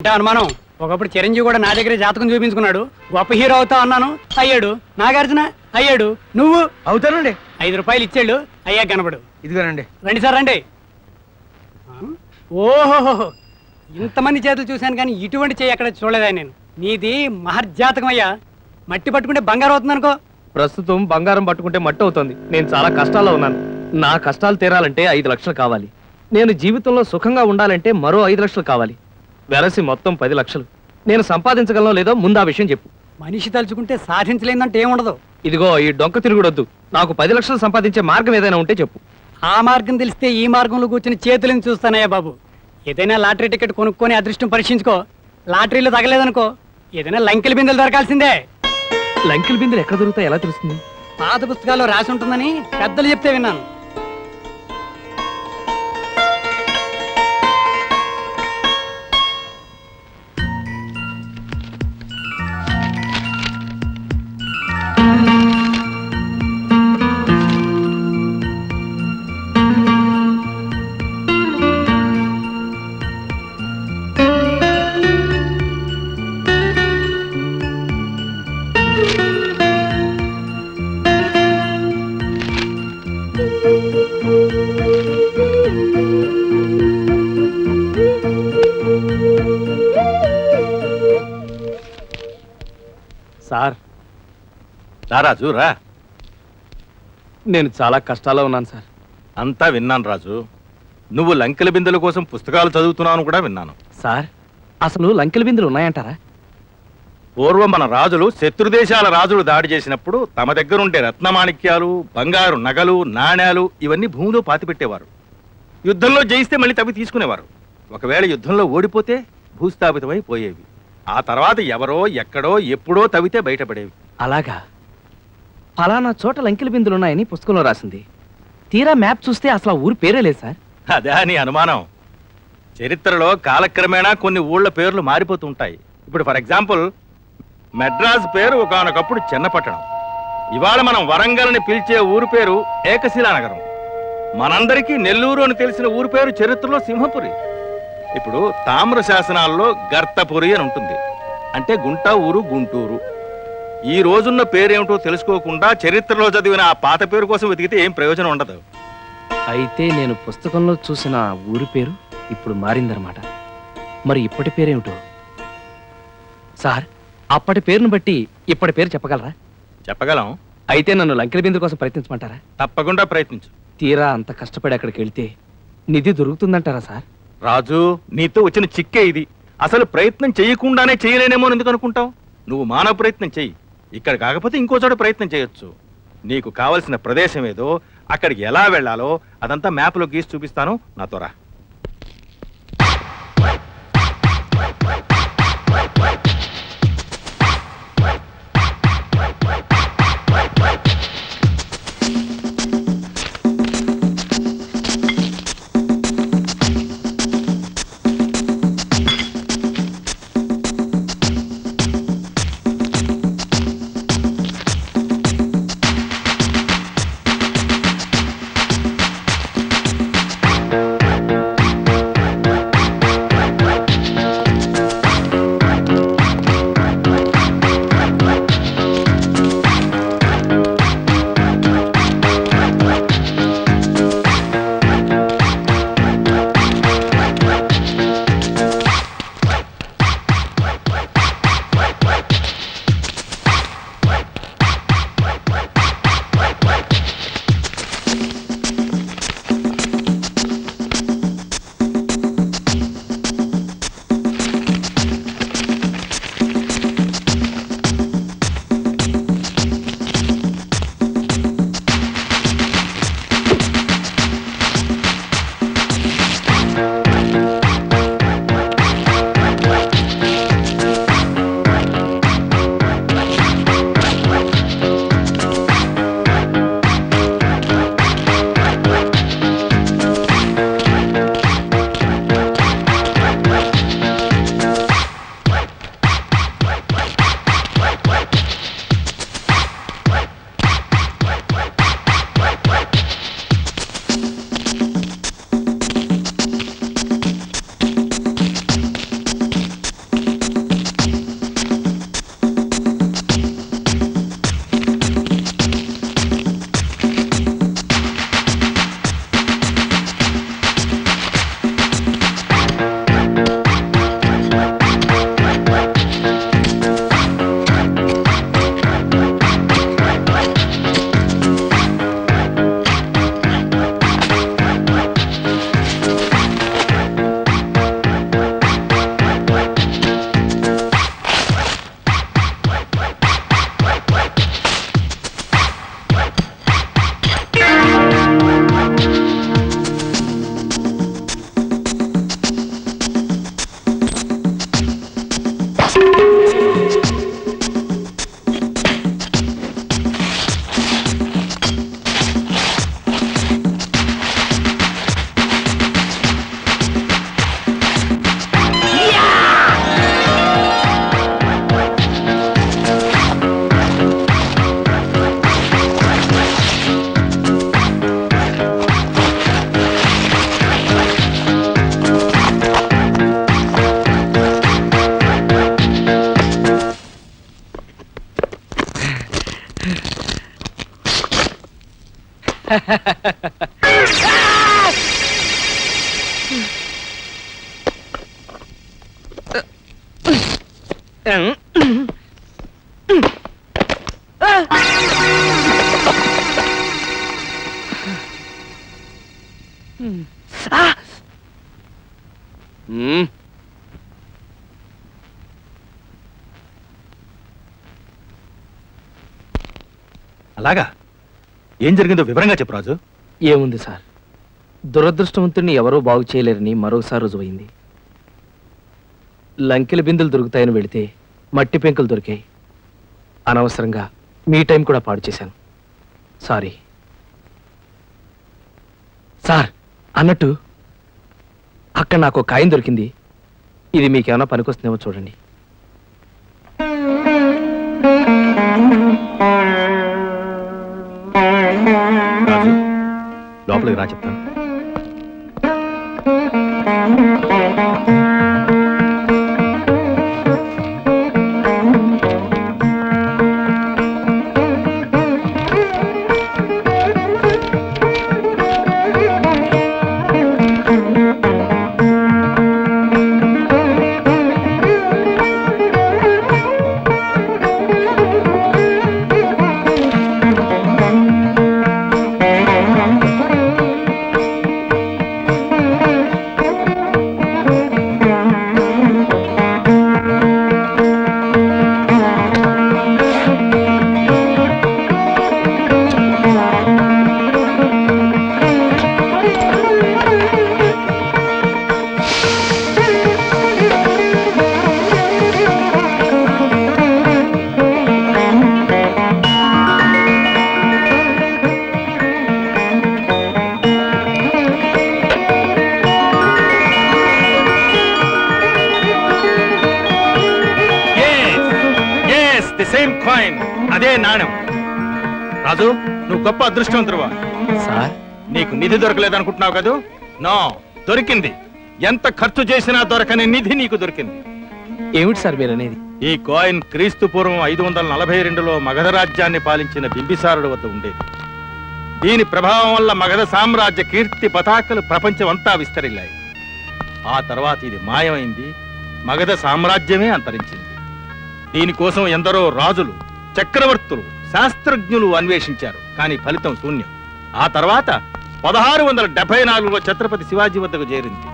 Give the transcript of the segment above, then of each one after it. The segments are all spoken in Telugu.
అంటే అనుమానం? ఒకప్పుడు చిరంజీవి కూడా నా దగ్గర జాతకం చూపించుకున్నాడు. గొప్ప హీరో అవుతావు అన్నాను. అయ్యాడు. నాగార్జున? అయ్యాడు. నువ్వు? అవుతానండి. ఐదు రూపాయలు ఇచ్చాడు అయ్యా కనబడు ఇదిగోనండి. రండి సార్ రండి? ఓహోహో ఇంతమంది చేతులు చూశాను కానీ ఇటువంటి చేయి ఎక్కడ చూడలేదా నేను. నీది మహర్జాతకం అయ్యా. మట్టి పట్టుకుంటే బంగారం అవుతుంది అనుకో. ప్రస్తుతం బంగారం పట్టుకుంటే మట్టి అవుతుంది. నేను చాలా కష్టాల్లో ఉన్నాను. నా కష్టాలు తీరాలంటే ఐదు లక్షలు కావాలి. నేను జీవితంలో సుఖంగా ఉండాలంటే మరో ఐదు లక్షలు కావాలి. వెరసి మొత్తం పది లక్షలు. నేను సంపాదించగలను లేదో ముందు ఆ విషయం చెప్పు. మనిషి తలుచుకుంటే సాధించలేదంటే ఏముండదు. ఇదిగో ఈ డొంక తిరుగుడొద్దు. నాకు పది లక్షలు సంపాదించే మార్గం ఏదైనా ఉంటే చెప్పు. ఆ మార్గం తెలిస్తే ఈ మార్గంలో కూర్చుని చేతులను చూస్తానయ్యా బాబు. ఏదైనా లాటరీ టికెట్ కొనుక్కొని అదృష్టం పరీక్షించుకో. లాటరీలో తగలేదనుకో. ఏదైనా లంకెల బిందెలు దొరకాల్సిందే. లంకెల బిందులు ఎక్కడ దొరుకుతాయి ఎలా తెలుస్తుంది? పాత పుస్తకాల్లో రాసి ఉంటుందని పెద్దలు చెప్తే విన్నాను. సార్. రా రాజు రా. నేను చాలా కష్టాల్లో ఉన్నాను సార్. అంతా విన్నాను రాజు. నువ్వు లంకెల బిందెల కోసం పుస్తకాలు చదువుతున్నాను కూడా విన్నాను. సార్ అసలు లంకెల బిందులు ఉన్నాయంటారా? పూర్వం మన రాజులు శత్రుదేశాల రాజులు దాడి చేసినప్పుడు తమ దగ్గరుండే రత్నమాణిక్యాలు బంగారు నగలు నాణేలు ఇవన్నీ భూమిలో పాతిపెట్టేవారు. యుద్ధంలో జయిస్తే మళ్ళీ తవి తీసుకునేవారు. ఒకవేళ యుద్ధంలో ఓడిపోతే భూస్థాపితమై పోయేవి ఆ తర్వాత ఎవరో ఎక్కడో ఎప్పుడో తవ్వితే బయటపడేవి. అలాగా. ఫలానా చోట లంకెల బిందులు ఉన్నాయని పుస్తకంలో రాసింది. తీరా మ్యాప్ చూస్తే అసలు ఆ ఊరి పేరే లేదు సార్. అదే నీ అనుమానం. చరిత్రలో కాలక్రమేణా కొన్ని ఊళ్ళ పేర్లు మారిపోతూ ఉంటాయి ఇప్పుడు ఫర్ ఎగ్జాంపుల్ మెడ్రాస్ పేరు ఒకానొకప్పుడు చిన్నపట్టణం. ఇవాళ మనం వరంగల్ని పిలిచే ఊరు పేరు ఏకశిలా నగరం మనందరికీ నెల్లూరు అని తెలిసిన ఊరు పేరు చరిత్రలో సింహపురి. ఇప్పుడు తామ్ర శాసనాల్లో గర్తపురి అని ఉంటుంది. అంటే గుంట ఊరు గుంటూరు. ఈ రోజున్న పేరేమిటో తెలుసుకోకుండా చరిత్రలో చదివిన ఆ పాత పేరు కోసం వెతికితే ఏం ప్రయోజనం ఉండదు. అయితే నేను పుస్తకంలో చూసిన ఊరి పేరు ఇప్పుడు మారిందనమాట మరి ఇప్పటి పేరేమిటో? సార్ అప్పటి పేరును బట్టి ఇప్పటి పేరు చెప్పగలరా? చెప్పగలం. అయితే నన్ను లంకెల బిందు కోసం ప్రయత్నించమంటారా? తప్పకుండా ప్రయత్నించు. తీరా అంత కష్టపడి అక్కడికి వెళ్తే నిధి దొరుకుతుందంటారా సార్? రాజు నీతో వచ్చిన చిక్కే ఇది. అసలు ప్రయత్నం చేయకుండానే చేయలేనేమో ఎందుకు అనుకుంటావు? నువ్వు మానవ ప్రయత్నం చెయ్యి. ఇక్కడ కాకపోతే ఇంకో చోట ప్రయత్నం చేయొచ్చు. నీకు కావలసిన ప్రదేశం ఏదో అక్కడికి ఎలా వెళ్ళాలో అదంతా మ్యాప్లో గీసి చూపిస్తాను. నాతో రా. Hmm. అలాగా? ఏం జరిగిందో వివరంగా చెప్పు రాజు. ఏముంది సార్? దురదృష్టవంతుడిని ఎవరూ బాగు చేయలేరని మరోసారి రుజువైంది లంకెల బిందులు దొరుకుతాయని వెళితే మట్టి పెంకులు దొరికాయి. అనవసరంగా మీ టైం కూడా పాడు చేశాను. సారీ. సార్ అన్నట్టు అక్కడ నాకు కాయం దొరికింది. ఇది మీకేమైనా పనికొస్తుందేమో చూడండి. లోపలికి రా చెప్తాను. అదే నాణ్యం. రాజు నువ్వు గొప్ప అదృష్టవంతుడువా. సార్? నీకు నిధి దొరకలేదనుకుంటున్నావు కదూ? నో దొరికింది. ఎంత ఖర్చు చేసినా దొరకని నిధి నీకు దొరికింది. ఏమిటి సార్ మీరు అనేది ఈ కాయిన్ క్రీస్తు పూర్వం ఐదు వందల నలభై రెండులో మగధ రాజ్యాన్ని పాలించిన బింబిసారుడు వద్ద ఉండేది. దీని ప్రభావం వల్ల మగధ సామ్రాజ్య కీర్తి పతాకలు ప్రపంచమంతా విస్తరిల్లాయి. ఆ తర్వాత ఇది మాయమైంది మగధ సామ్రాజ్యమే అంతరించింది. దీనికోసం ఎందరో రాజులు చక్రవర్తులు శాస్త్రజ్ఞులు అన్వేషించారు కానీ ఫలితం శూన్యం. ఆ తర్వాత పదహారు వందల డెబ్బై నాలుగులో ఛత్రపతి శివాజీ వద్దకు చేరింది.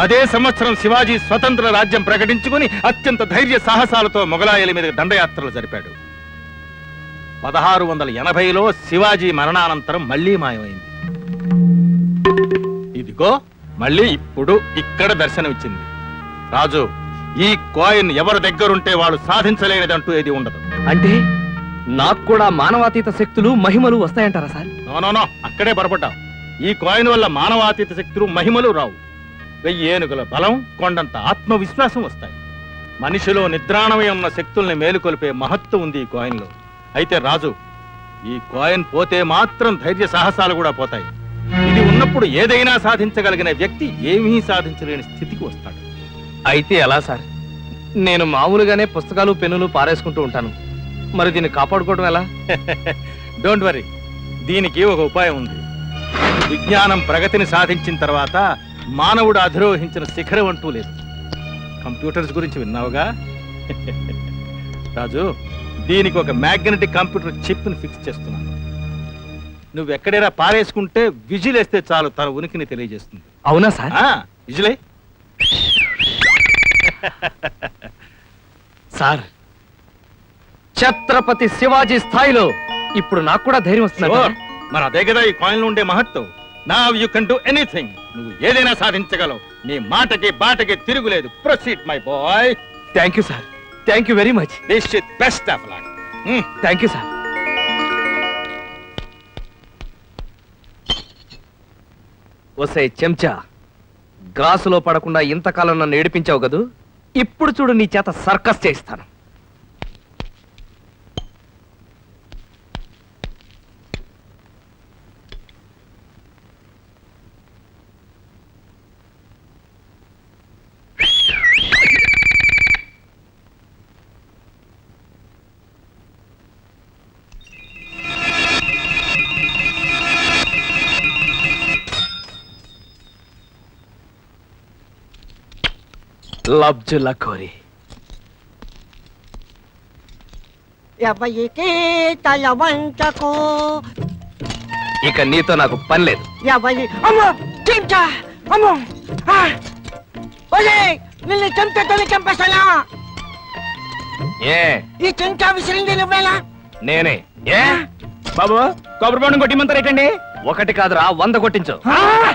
అదే సంవత్సరం శివాజీ స్వతంత్ర రాజ్యం ప్రకటించుకుని అత్యంత ధైర్య సాహసాలతో మొఘలాయల మీద దండయాత్రలు జరిపాడు. పదహారు వందల ఎనభైలో శివాజీ మరణానంతరం మళ్ళీ మాయమైంది. ఇదిగో మళ్ళీ ఇప్పుడు ఇక్కడ దర్శనమిచ్చింది. రాజు ఈ కాయిన్ ఎవరి దగ్గరుంటే వాడు సాధించలేనిదంటూ ఏది ఉండదు. అంటే నాకు కూడా మానవాతీత శక్తులు మహిమలు వస్తాయంటారా సార్? నో అక్కడే పొరపడ్డావు ఈ కాయిన్ వల్ల మానవాతీత శక్తులు మహిమలు రావు. వెయ్యి ఏనుగుల బలం కొండంత ఆత్మవిశ్వాసం వస్తాయి. మనిషిలో నిద్రాణమై ఉన్న శక్తుల్ని మేలుకొల్పే మహత్వం ఉంది ఈ కాయిన్లో. అయితే రాజు ఈ కాయిన్ పోతే మాత్రం ధైర్య సాహసాలు కూడా పోతాయి. ఇది ఉన్నప్పుడు ఏదైనా సాధించగలిగిన వ్యక్తి ఏమీ సాధించలేని స్థితికి వస్తాడు. అయితే ఎలా సార్? నేను మామూలుగానే పుస్తకాలు పెన్నులు పారేసుకుంటూ ఉంటాను. మరి దీన్ని కాపాడుకోవడం ఎలా? డోంట్ వరీ దీనికి ఒక ఉపాయం ఉంది. విజ్ఞానం ప్రగతిని సాధించిన తర్వాత మానవుడు అధిరోహించిన శిఖరం అంటూ లేదు. కంప్యూటర్స్ గురించి విన్నావుగా? రాజు దీనికి ఒక మ్యాగ్నెటిక్ కంప్యూటర్ చిప్ని ఫిక్స్ చేస్తున్నాను. నువ్వు ఎక్కడైనా పారేసుకుంటే విజిల్ వేస్తే చాలు తన ఉనికిని తెలియజేస్తుంది. అవునా సార్? విజిలే. సార్ ఛత్రపతి శివాజీ స్థాయిలో ఇప్పుడు నాకు కూడా ధైర్యం వస్తుంది Sure. అదే కదా ఈ కాయిన్లో ఉండే మహత్వం. నా యూ కెన్ డూ ఎనీథింగ్ నువ్వు ఏదైనా సాధించగలవు. నీ మాటకి బాటకి తిరుగులేదు. Proceed my boy thank you sir thank you very much this is best of luck thank you sir వసే చెంచా గ్రాసులో పడకుండా ఇంతకాలం నన్ను ఏడిపించావు కదూ? ఇప్పుడు చూడు నీ చేత సర్కస్ చేస్తాను లబ్జుల కోరి. ఎవరికి తల వంటకు ఇక నీతో నాకు పని లేదు. ఎవరి అమ్మో! చెంచా! అమ్మో! ఆ! ఒలే నిన్ను చెంచతోనే చంపేస్తానా? ఏ? ఈ చెంచా విసిరింది నేనే. ఏ? బాబు కొబ్బరి బొండం కొట్టిమంటారేటండి ఒకటి కాదురా వంద కొట్టించు!